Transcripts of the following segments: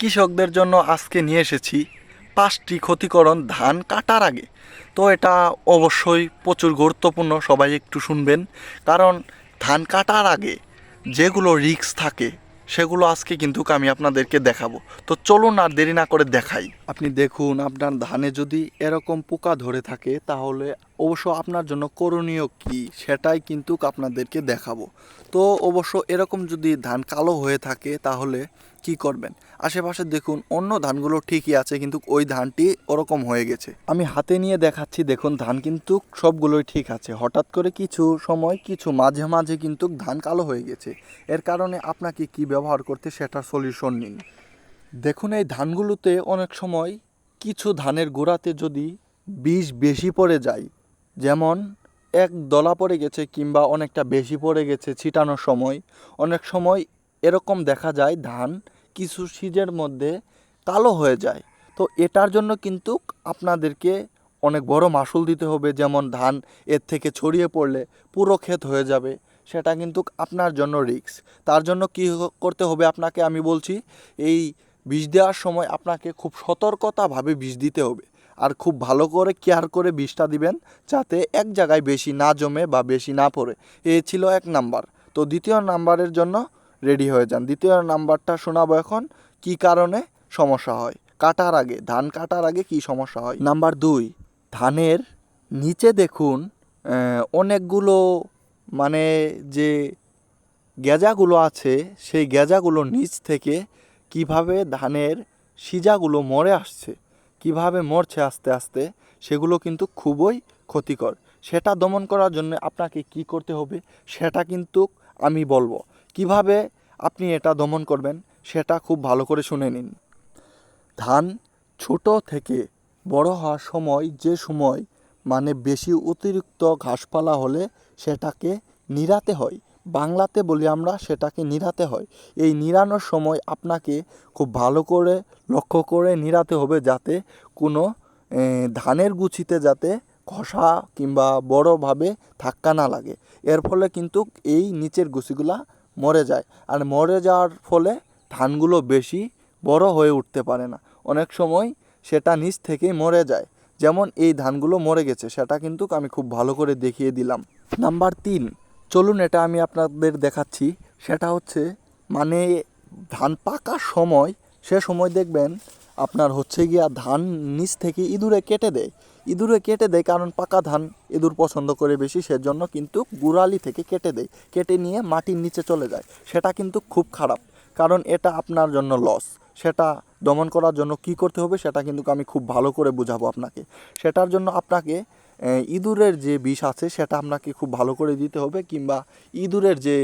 কৃষকদের জন্য আজকে নিয়ে এসেছি পাঁচটি ক্ষতিকরণ ধান কাটার আগে। তো এটা অবশ্যই প্রচুর গুরুত্বপূর্ণ, সবাই একটু শুনবেন। কারণ ধান কাটার আগে যেগুলো রিস্ক থাকে, সেগুলো আজকে কিন্তু আমি আপনাদেরকে দেখাবো। তো চলুন আর দেরি না করে দেখাই। আপনি দেখুন, আপনার ধানে যদি এরকম পোকা ধরে থাকে, তাহলে অবশ্য আপনার জন্য করণীয় কি সেটাই কিন্তু আপনাদেরকে দেখাবো। তো অবশ্য এরকম যদি ধান কালো হয়ে থাকে তাহলে কি করবেন? আশেপাশে দেখুন অন্য ধানগুলো ঠিকই আছে কিন্তু ওই ধানটি ওরকম হয়ে গেছে। আমি হাতে নিয়ে দেখাচ্ছি দেখুন ধান কিন্তু সবগুলোই ঠিক আছে। হঠাৎ করে কিছু সময়, কিছু মাঝে মাঝে কিন্তু ধান কালো হয়ে গেছে। এর কারণে আপনাকে কি ব্যবহার করতে সেটার সলিউশন নিন। দেখুন এই ধানগুলোতে অনেক সময় কিছু ধানের গোড়াতে যদি বিষ বেশি পড়ে যায় যেমন, এক দলা পড়ে গেছে কিংবা অনেকটা বেশি পড়ে গেছে ছিটানোর সময়। অনেক সময় এরকম দেখা যায় ধান কিছু সিজের মধ্যে কালো হয়ে যায়। তো এটার জন্য কিন্তু আপনাদেরকে অনেক বড় মাসুল দিতে হবে। যেমন, ধান এর থেকে ছড়িয়ে পড়লে পুরো ক্ষেত হয়ে যাবে। সেটা কিন্তু আপনার জন্য রিস্ক। তার জন্য কি করতে হবে আপনাকে আমি বলছি, এই বিষ দেওয়ার সময় আপনাকে খুব সতর্কতাভাবে বিষ দিতে হবে। আর খুব ভালো করে কেয়ার করে বিষটা দিবেন যাতে এক জায়গায় বেশি না জমে বা বেশি না পড়ে। এ ছিল এক নাম্বার। তো দ্বিতীয় নাম্বারের জন্য রেডি হয়ে যান। দ্বিতীয় নাম্বারটা শোনাবো এখন, কি কারণে সমস্যা হয়? কাটার আগে, ধান কাটার আগে কি সমস্যা হয়? নাম্বার দুই, ধানের নিচে দেখুন অনেকগুলো মানে যে গেজাগুলো আছে, সেই গেজাগুলো নিচ থেকে কীভাবে ধানের সিজাগুলো মরে আসছে। কীভাবে মরছে আস্তে আস্তে, সেগুলো কিন্তু খুবই ক্ষতিকর। সেটা দমন করার জন্য আপনাকে কি করতে হবে, সেটা কিন্তু আমি বলব। কীভাবে আপনি এটা দমন করবেন, সেটা খুব ভালো করে শুনে নিন। ধান ছোট থেকে বড় হওয়ার সময়, যে সময় মানে বেশি অতিরিক্ত ঘাসপালা হলে সেটাকে নিরাতে হয়। বাংলাতে বলি আমরা, সেটাকে নিরাতে হয়। এই নিরানোর সময় আপনাকে খুব ভালো করে লক্ষ্য করে নিরাতে হবে যাতে কোনো ধানের গুছিতে যাতে ঘষা কিংবা বড়োভাবে ধাক্কা না লাগে। এর ফলে কিন্তু এই নিচের গুছিগুলা মরে যায়। আর মরে যাওয়ার ফলে ধানগুলো বেশি বড় হয়ে উঠতে পারে না। অনেক সময় সেটা নিচ থেকেই মরে যায়। যেমন এই ধানগুলো মরে গেছে, সেটা কিন্তু আমি খুব ভালো করে দেখিয়ে দিলাম। নাম্বার তিন চলুন এটা আমি আপনাদের দেখাচ্ছি। সেটা হচ্ছে মানে ধান পাকার সময়, সে সময় দেখবেন আপনার হচ্ছে গিয়া ধান নিচ থেকে ইঁদুরে কেটে দেয়। ইঁদুরে কেটে দেয় কারণ পাকা ধান ইঁদুর পছন্দ করে বেশি, সেজন্য কিন্তু গুড়ালি থেকে কেটে দেয়। কেটে নিয়ে মাটির নিচে চলে যায়। সেটা কিন্তু খুব খারাপ, কারণ এটা আপনার জন্য লস সেটা দমন করার জন্য কি করতে হবে, সেটা কিন্তু আমি খুব ভালো করে বুঝাবো আপনাকে। সেটার জন্য আপনাকে ইঁদুরের যে বিষ আছে, সেটা আপনাকে খুব ভালো করে দিতে হবে, কিংবা ইঁদুরের যে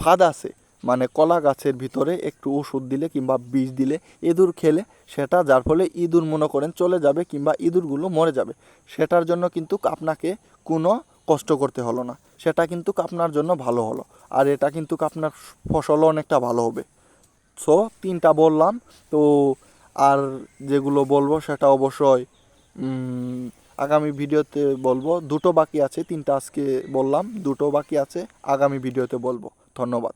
ফাঁদ আছে মানে কলা গাছের ভিতরে একটু ওষুধ দিলে কিংবা বিষ দিলে ইঁদুর খেলে, সেটা যার ফলে ইঁদুর মনে করেন চলে যাবে কিংবা ইঁদুরগুলো মরে যাবে। সেটার জন্য কিন্তু আপনাকে কোনো কষ্ট করতে হলো না। সেটা কিন্তু আপনার জন্য ভালো হলো। আর এটা কিন্তু আপনার ফসলও অনেকটা ভালো হবে। সো, তিনটা বললাম। তো, আর যেগুলো বলব, সেটা অবশ্যই আগামী ভিডিওতে বলব। দুটো বাকি আছে, তিনটা আজকে বললাম, দুটো বাকি আছে, আগামী ভিডিওতে বলব। ধন্যবাদ।